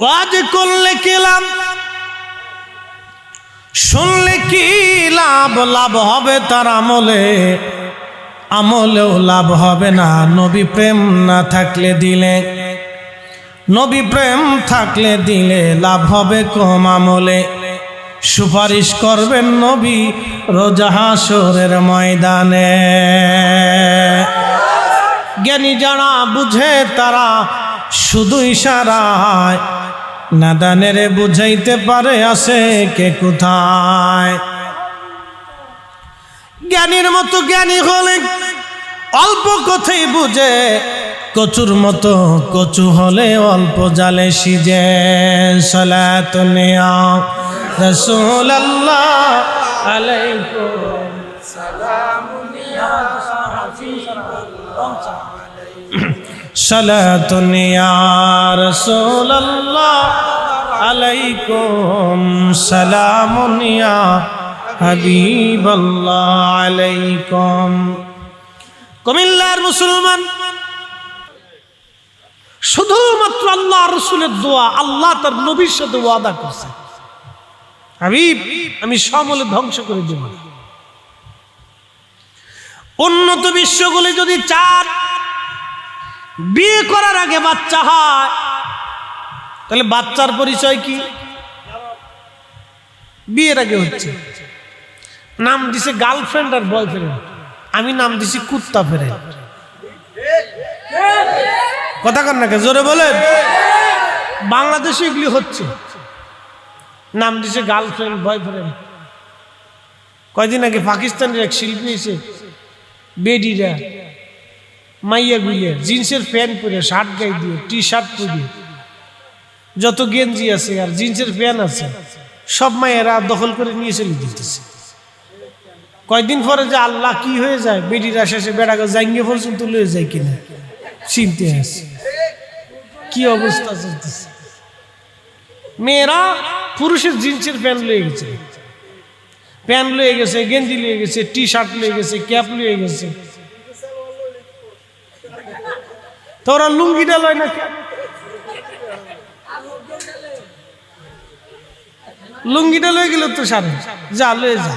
ওয়াজ করলে কেলাম শুনলে কি লাভ? লাভ হবে তার আমলে। আমলেও লাভ হবে না। নবী প্রেম না থাকলে দিলে। নবী প্রেম থাকলে দিলে লাভ হবে কম আমলে। সুপারিশ করবেন নবী রোজা হাসরের ময়দানে। জ্ঞানী যারা বুঝে তারা শুধু ইশারায় নাদানের বুঝাইতে পারে আসে কে কোথায়। জ্ঞানীর মতো জ্ঞানী হলে অল্প কথাই বুঝে, কচুর মতো কচু হলে অল্প জালে সিজে। সলাত সালাতুন ইয়া আলাইকুম হাবিবাল্লাহ আলাইকুম। কুমিল্লার মুসলমান, শুধুমাত্র আল্লাহ রসুলের দোয়া, আল্লাহ তার নবীর সাথে ওয়াদা করছে। হাবিব, আমি সমলে ধ্বংস করে দেব উন্নত বিশ্বগুলি যদি চার বিয়ে করার আগে বাচ্চা হয়। তাহলে বাচ্চার পরিচয় কি? বিয়ের আগে হচ্ছে। নাম দিছে গার্লফ্রেন্ড আর বয়ফ্রেন্ড আমি নাম দিছি কুত্তা ফেরে। কথা কর না কে? জোরে বলেন। বাংলাদেশে এগুলি হচ্ছে। নাম দিছে গার্লফ্রেন্ড বয়ফ্রেন্ড কয়দিন আগে পাকিস্তানের এক শিল্পী এসে, বেডিরা। মাইয়া গুলিয়ে জিন্সের প্যান্ট পরে শার্ট গাই দিয়ে টি শার্ট পরে। যত গেঞ্জি আছে আর জিন্সের প্যান্ট আছে, সব মায়েরা দখল করে নিয়ে চলে দিতেছে কয়দিন পরে যে আল্লাহ কি হয়ে যায়, বেডিরা শেষে বেড়াকে জাঙ্গিয়ে পর্যন্ত লয়ে যায় কিনা চিনতে আছে। কি অবস্থা চলতেছে? মেয়েরা পুরুষের জিন্সের প্যান্ট লয়ে গেছে। প্যান্ট লয়ে গেছে, গেঞ্জি লয়ে গেছে টি শার্ট লয়ে গেছে, ক্যাপ লয়ে গেছে। তো ওরা লুঙ্গিটা লয় না কেন? লুঙ্গিটা লয়ে গেল তো সারে যা, লয়ে যা।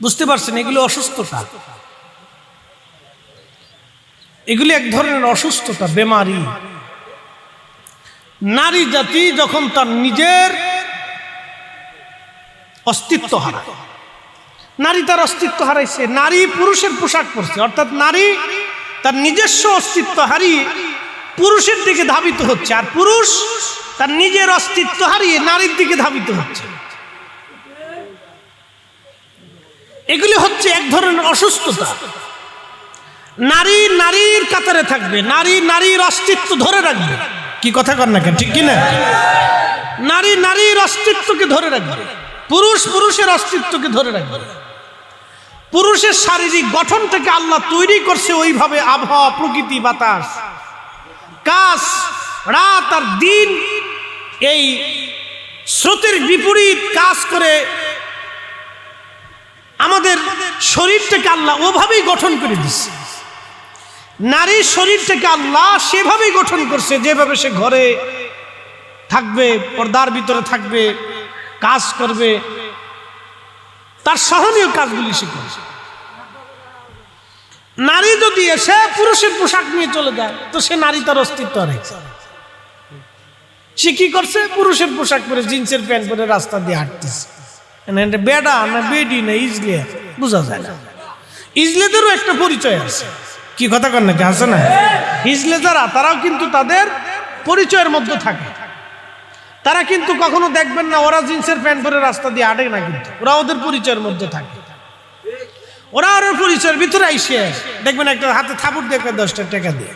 বুঝতে পারছেন, এগুলো অসুস্থতা। এগুলি এক ধরনের অসুস্থতা, বেমারি। নারী জাতি যখন তার নিজের অস্তিত্ব হারায়। নারী তার অস্তিত্ব হারাইছে, নারী পুরুষের পোশাক পরছে, অর্থাৎ নারী তার নিজস্ব অস্তিত্ব হারিয়ে পুরুষের দিকে ধাবিত হচ্ছে, আর পুরুষ তার নিজের অস্তিত্ব হারিয়ে নারীর দিকে ধাবিত হচ্ছে। এগুলি হচ্ছে এক ধরনের অসুস্থতা। নারী নারীর কাতারে থাকবে, নারী নারীর অস্তিত্ব ধরে রাখবে। কি কথা কর না কেন, ঠিক কিনা? নারী নারীর অস্তিত্বকে ধরে রাখবে। পুরুষ পুরুষের অস্তিত্বকে ধরে রাখবে। পুরুষের শারীরিক গঠন থেকে আল্লাহ তৈরি করছে ওইভাবে আবহাওয়া, প্রকৃতি, বাতাস। কাজ, রাত আর দিন এই স্রোতের বিপরীত কাজ করে আমাদের শরীরটাকে আল্লাহ ওভাবেই গঠন করে দিচ্ছে। নারীর শরীরটাকে আল্লাহ সেভাবেই গঠন করছে, যেভাবে সে ঘরে থাকবে, পর্দার ভিতরে থাকবে কাজ করবে, তার সহনীয় কাজগুলি করছে নারী যদি এসে পুরুষের পোশাক নিয়ে চলে যায়, তো সে নারী তার অস্তিত্ব হারাইছে সে কি করছে? পুরুষের পোশাক পরে, জিন্সের প্যান্ট পরে রাস্তা দিয়ে হাঁটতেছে। বেডা না বেডি না ইজলে, বোঝা যায় না। ইজলেদেরও একটা পরিচয় আছে। কি কথা কর নাকি? আছে না? ইজলে তারাও কিন্তু তাদের পরিচয়ের মধ্যে থাকে। তারা কিন্তু কখনো দেখবেন না, ওরা জিন্সের প্যান্ট পরে রাস্তা দিয়ে হাঁটে না কিন্তু। ওরা ওদের পরিচয়ের মধ্যে থাকে। ওরা ওর পরিচয়ের ভিতরে আইসে। দেখবেন একটা হাতে থাপুর দিয়ে দশটা টাকা দিয়ে।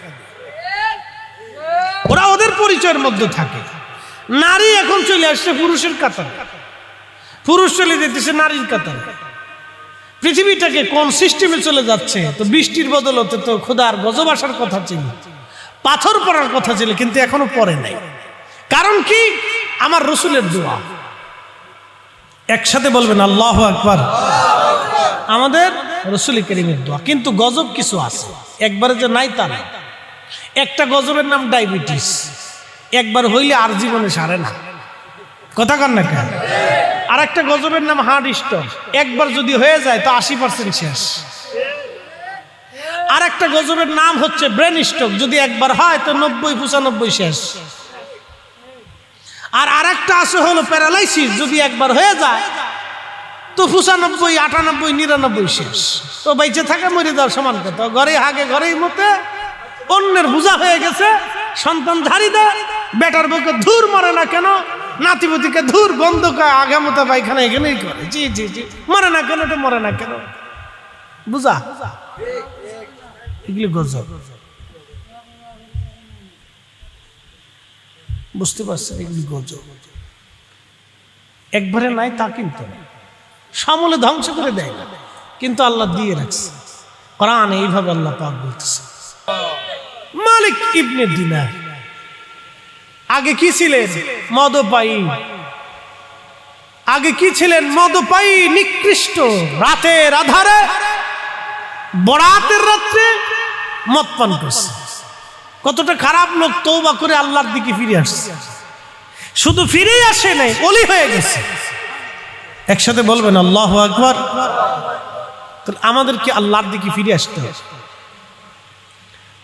ওরা ওদের পরিচয়ের মধ্যে থাকে। নারী এখন চলে আসছে পুরুষের কাতার। পুরুষ চলে যেতেছে নারীর কাতার। পৃথিবীটাকে কোন সিস্টেমে চলে যাচ্ছে, তো বৃষ্টির বদলতে তো খোদার গজব আসার কথা ছিল। পাথর পড়ার কথা ছিল, কিন্তু এখনও পড়ে নাই। কারণ কি? আমার রসুলের দোয়া। একসাথে বলবেন, আল্লাহ আকবার। আমাদের রসুল করিমের দোয়া। কিন্তু গজব কিছু আছে। একবারে যে নাই তা নাই একটা গজবের নাম ডায়াবেটিস। একবার হইলে আর জীবনে সারে না। কথা কন না কেন? আর একটা গজবের নাম হার্ট স্ট্রোক। একবার যদি হয়ে যায়, তো আশি পার্সেন্ট শেষ। আর একটা গজবের নাম হচ্ছে ব্রেন স্ট্রোক। যদি একবার হয়, তো নব্বই, পঁচানব্বই শেষ। আর আরেকটা আছে হলো প্যারালাইসিস, যদি একবার হয়ে যায়, তো পঁচানব্বই, আটানব্বই, নিরানব্বই শেষ। তো বেঁচে থাকে, মরে দেওয়ার সমান কথা। ঘরে আগে ঘরেই মতে অন্যের বোঝা হয়ে গেছে, সন্তান ধারি দেয়, বেটার বুকে ধুর মরে না কেন? নাতিপতিকে ধুর গন্ধ কয় আগামতা পায়খানা এখানেই করে। জি জি জি। মরে না কেন এটা মরে না কেন? বুঝা? এগুলি গজব। বুঝতে পারছেন এগুলি গজব একবারে নাই তা কিন্তু। সমলে ধ্বংস করে দেয় না। কিন্তু আল্লাহ দিয়ে রাখছে। কোরআন এইভাবে আল্লাহ পাক বলতেছে। মালিক ইবনে দিনার। আগে কি ছিলেন? মদপায়ী। আগে কি ছিলেন? মদপায়ী, নিকৃষ্ট। রাতের আধারে, বরাতের রাত্রে মদ পান করছে। কতটা খারাপ লোক তৌবা করে আল্লাহর দিকে ফিরে আসছে। শুধু ফিরেই আসে নাই, অলি হয়ে গেছে। একসাথে বলবেন, আল্লাহ আকবর। আমাদেরকে আল্লাহর দিকে ফিরে আসতে হবে।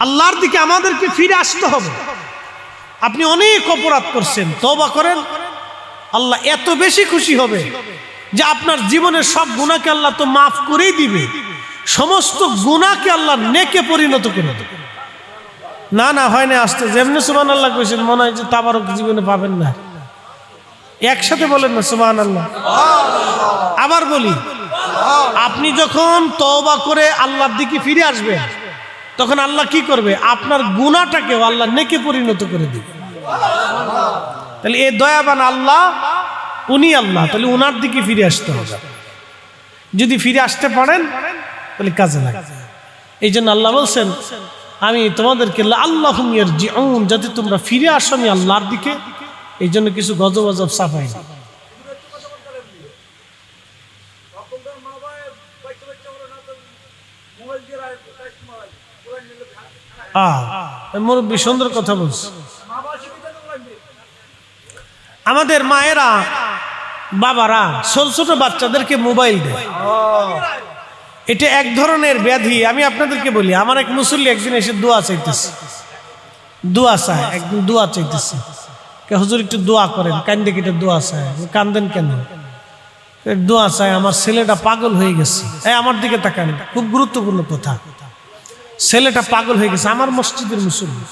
আল্লাহর দিকে আমাদেরকে ফিরে আসতে হবে। আপনি অনেক অপরাধ করছেন তবা করেন, আল্লাহ এত বেশি খুশি হবে যে আপনার জীবনের সব গুণাকে আল্লাহ তো মাফ করেই দিবে। সমস্ত গুণাকে আল্লাহ নেকে পরিণত করে দেবে। না না, হয় না আসতে যেমনি সুবান আল্লাহ কইছেন, মনে হয় যে তাবারক জীবনে পাবেন না। একসাথে বলেন না সুবান আল্লাহ আবার বলি, আপনি যখন তওবা করে আল্লাহর দিকে ফিরে আসবেন তখন আল্লাহ কি করবে? আপনার গুণাটাকেও আল্লাহ নেকে পরিণত করে দিবে। তাহলে এই দয়াবান আল্লাহ, উনি আল্লাহ, তাহলে উনার দিকে ফিরে আসতে হবে। যদি ফিরে আসতে পারেন, তাহলে কাজে লাগে। এই জন্য আল্লাহ বলছেন আমি তোমাদেরকে আল্লাহ যাতে তোমরা ফিরে আসো আমি আল্লাহর দিকে। এই জন্য কিছু গজব গজব সাফাই মুরব্বী, সুন্দর কথা বলছে। আমাদের মায়েরা, বাবারা, ছোট ছোট বাচ্চাদেরকে মোবাইল দেয়। এটা এক ধরনের ব্যাধি, আমি আপনাদেরকে বলি। আমার এক মুসল্লি একদিন এসে দোয়া চাইতেছে। দোয়া চায়, একদিন দোয়া চাইতেছে। হুজুর একটু দোয়া করেন, কান্দে কেটে দোয়া চায়। কান্দেন কেন? দোয়া চায়, আমার ছেলেটা পাগল হয়ে গেছে। এই, আমার দিকে তাকান, খুব গুরুত্বপূর্ণ কথা। ছেলেটা পাগল হয়ে গেছে, আমার মসজিদের মুসল্লি।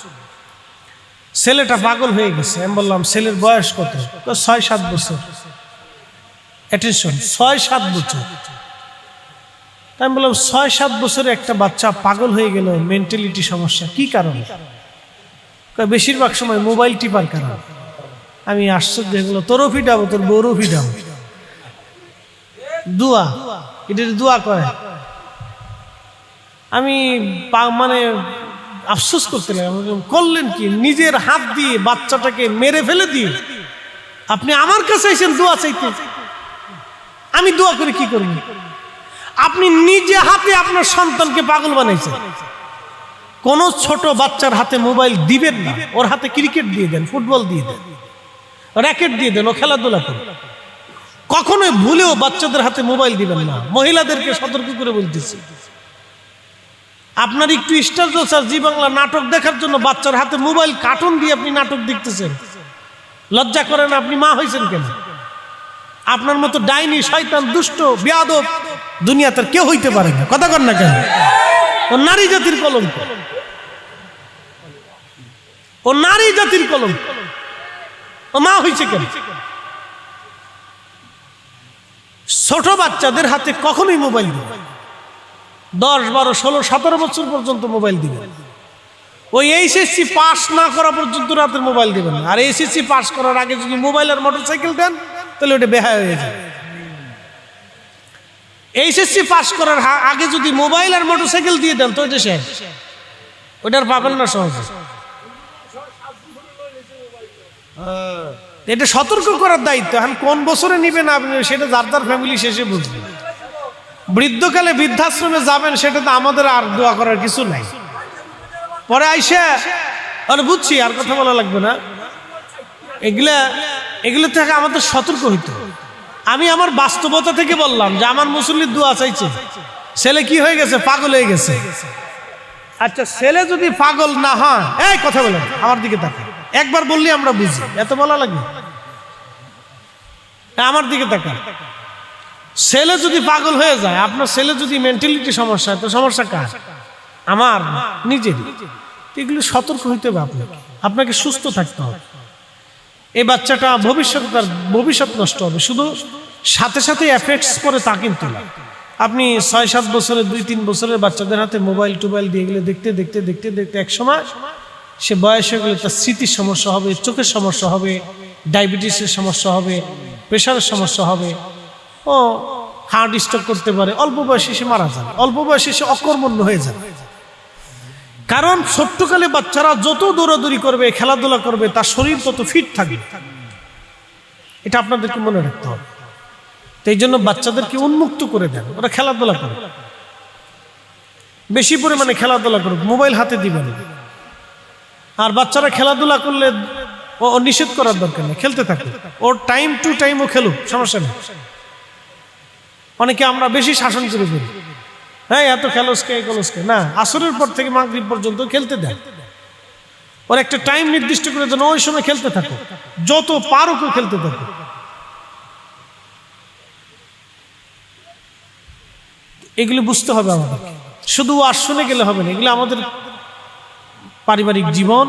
ছেলেটা পাগল হয়ে গেছে, আমি বললাম, ছেলের বয়স কত? ছয় সাত বছর। অ্যাটেনশন ছয় সাত বছর। আমি বললাম, ছয়, সাত বছরে একটা বাচ্চা পাগল হয়ে গেল মেন্টালিটি সমস্যা, কি কারণে? বেশিরভাগ সময় মোবাইল টিপার কারণে। আমি আশ্চর্য হয়ে গেল তোরও ফিটাবো তোর বউরও ফিটাবো দোয়া এটা দোয়া করে আমি মানে আফসোস করতে লাগলাম করলেন কি? নিজের হাত দিয়ে বাচ্চাটাকে মেরে ফেলে দিয়ে আপনি আমার কাছে এসেছেন দোয়া চাইতে আমি দোয়া করে কি করব? আপনি নিজে হাতে আপনার সন্তানকে পাগল বানাইছেন। কোন ছোট বাচ্চার হাতে মোবাইল দিবেন না। ওর হাতে ক্রিকেট দিয়ে দেন, ফুটবল দিয়ে দেন, র্যাকেট দিয়ে দেন, ও খেলাধুলা করে। কখনোই ভুলেও বাচ্চাদের হাতে মোবাইল দিবেন না। মহিলাদেরকে সতর্ক করে বলতেছি। আপনার একটু স্টার জলসার জি বাংলা নাটক দেখার জন্য বাচ্চার হাতে মোবাইল কার্টুন দিয়ে আপনি নাটক দেখতেছেন। লজ্জা করেন আপনি মা হয়েছেন কেন? আপনার মতো ডাইনি, শয়তান, দুষ্ট, বেয়াদব দুনিয়াতে কেউ হইতে পারে না। কথা কর না কেন? ও নারী জাতির কলঙ্ক। ও নারী জাতির কলঙ্ক। ও মা হয়েছে কেন? ছোট বাচ্চাদের হাতে কখনোই মোবাইল দিবে দশ, বারো, ষোলো, সতেরো বছর পর্যন্ত মোবাইল দিবেন ওই এইচএসসি পাস না করা পর্যন্ত রাতের মোবাইল দিবেন। আর এইচএসসি পাস করার আগে যদি মোবাইল আর মোটরসাইকেল দেন, তাহলে ওটা বেহায় হয়ে যায় এইচএসসি পাস করার আগে যদি মোবাইল আর মোটরসাইকেল দিয়ে দেন, তো ওইটা শেষ। ওইটার পাবেন না সহজে। এটা সতর্ক করার দায়িত্ব। এখন কোন বছরে নিবেন আপনি, সেটা যার যার ফ্যামিলি শেষে বুঝবে। বৃদ্ধকালে বৃদ্ধাশ্রমে যাবেন, সেটা তো আমাদের আর দোয়া করার কিছু নাই। পরে আইসা, আর বুঝছি, আর কথা বলা লাগবে না। এগুলা, এগুলো থেকে আমাদের সতর্ক হইতে হবে। আমি আমার বাস্তবতা থেকে বললাম যে আমার মুসল্লির দোয়া চাইছে। ছেলে কি হয়ে গেছে? পাগল হয়ে গেছে। আচ্ছা ছেলে যদি পাগল না হয়, এই কথা বলেন, আমার দিকে তাকে একবার বললি আমরা বুঝি। এত বলা লাগবে আমার দিকে তাকান। ছেলে যদি পাগল হয়ে যায়, আপনার ছেলে যদি মেন্টালিটি সমস্যা তো সমস্যা কার? আমার, নিজেরই। এগুলো সতর্ক হইতে হবে আপনাকে। আপনাকে সুস্থ থাকতে হবে। এই বাচ্চাটা ভবিষ্যতে তার ভবিষ্যৎ নষ্ট হবে। শুধু সাথে সাথে এফেক্টস পরে তা কিন্তু না। আপনি ছয়, সাত বছরের দুই, তিন বছরের বাচ্চাদের হাতে মোবাইল টোবাইল দিয়ে গেলে দেখতে দেখতে দেখতে দেখতে এক সময় সে বয়স হয়ে গেলে তার স্মৃতির সমস্যা হবে, চোখের সমস্যা হবে ডায়াবেটিসের সমস্যা হবে প্রেশারের সমস্যা হবে। ও হার্ট স্ট্রোক করতে পারে, অল্প বয়সে সে মারা যাবে, অল্প বয়সে সে অকর্মণ্য হয়ে যাবে। কারণ ছোট্টকালে বাচ্চারা যত দৌড়াদৌড়ি করবে, খেলাধুলা করবে, তার শরীর তত ফিট থাকবে। এটা আপনাদেরকে মনে রাখতে হবে। তো এই জন্য বাচ্চাদেরকে উন্মুক্ত করে দেন। ওরা খেলাধুলা করে বেশি পরিমাণে খেলাধুলা করুক। মোবাইল হাতে দিবেন। আর বাচ্চারা খেলাধুলা করলে ও ও নিষেধ করার দরকার নেই। খেলতে থাকুক। ওর টাইম টু টাইম ও খেলুক, সমস্যা নেই। অনেকে আমরা বেশি শাসন করে ফেলি। হ্যাঁ এত খেলোসকে না, আসরের পর থেকে পর্যন্ত খেলতে দেয় ওর একটা টাইম নির্দিষ্ট করে ওই সময় খেলতে থাকো। যত পারো কেউ খেলতে থাকো। এগুলি বুঝতে হবে আমাদের। শুধু আর শুনে গেলে হবে না, এগুলো আমাদের পারিবারিক জীবন।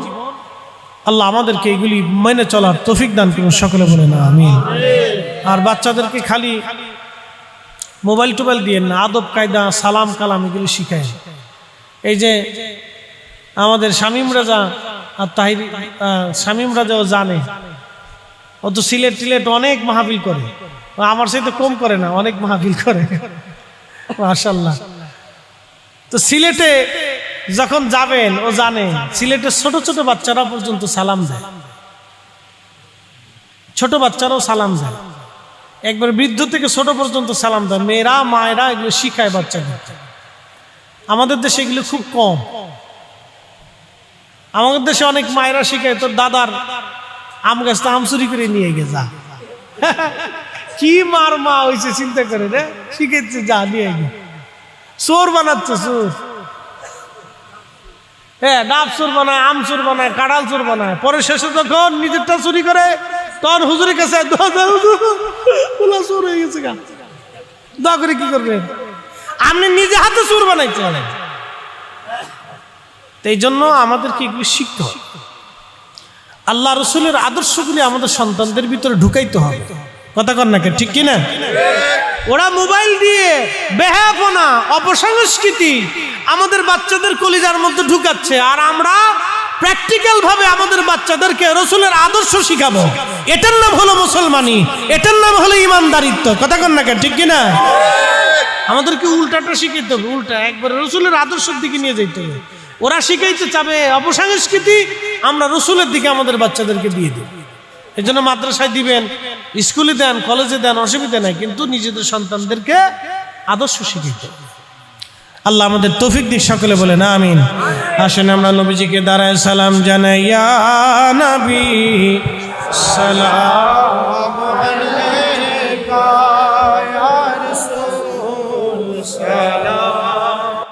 আল্লাহ আমাদেরকে এগুলি মেনে চলার তৌফিক দান করুন, সকলে বলে না আমি আর বাচ্চাদেরকে খালি মোবাইল টোবাইল দিয়ে না, আদব, কায়দা, সালাম, কালাম এগুলি শিখায়। এই যে আমাদের শামীম রাজা আর তাহির শামীম রাজাও জানে। ও তো সিলেট টিলেট অনেক মাহফিল করে। আমার সাথে কম করে না, অনেক মাহফিল করে। মাশাল্লাহ তো সিলেটে যখন যাবেন, ও জানে, সিলেটের ছোট ছোট বাচ্চারা পর্যন্ত সালাম দেয়। ছোট বাচ্চারাও সালাম দেয়। একবার বৃদ্ধ থেকে ছোট পর্যন্ত সালাম দেয় মেয়েরা, মায়েরা এগুলো শিখায় বাচ্চাদের। আমাদের দেশে এগুলো খুব কম। আমাদের দেশে অনেক মায়েরা শিখায়, তোর দাদার আম গাছটা আম চুরি করে নিয়ে গে, যা। কি মার মা হয়েছে চিন্তা করে রে। শিখেছে যা, নিয়ে গে। চোর বানাচ্ছে, চোর। হ্যাঁ ডাব চোর বানায়, আম চোর বানায় কাঁড়াল চোর বানায়। পরে শেষে যখন নিজেরটা চুরি করে তখন হুজুরের কাছে চোর কি করবেন আপনি নিজে হাতে চোর বানাইছেন তো এই জন্য আমাদেরকে এগুলো শিখতে হবে। আল্লাহ রসুলের আদর্শগুলি আমাদের সন্তানদের ভিতরে ঢুকাইতে হবে। কথা কর নাকি ঠিক কিনা? ওরা মোবাইল দিয়ে বেহাপনা অপসংস্কৃতি আমাদের বাচ্চাদের কলিজার মধ্যে ঢুকাচ্ছে, আর আমরা প্র্যাকটিক্যাল ভাবে আমাদের বাচ্চাদেরকে রসুলের আদর্শ শিখাবো। এটার নাম হলো মুসলমানি, এটার নাম হলো ইমানদারিত্ব। কথা কন না কেন, ঠিক কিনা? আমাদেরকে উল্টাটা শিখাইতে হবে, উল্টা। একবার রসুলের আদর্শের দিকে নিয়ে যেতে হবে। ওরা শিখাইতে চাবে অপসংস্কৃতি, আমরা রসুলের দিকে আমাদের বাচ্চাদেরকে দিয়ে দেব। এই জন্য মাদ্রাসায় দিবেন, স্কুলে দেন, কলেজে দেন, অসুবিধা নাই, কিন্তু নিজেদের সন্তানদেরকে আদর্শ শিখাইতে হবে। আল্লাহ আমাদের তৌফিক দিক সকলে বলে না, আমিন। আসেন আমরা নবীজিকে দাঁড়ায় সালাম জানাইয়া নবী, সালাম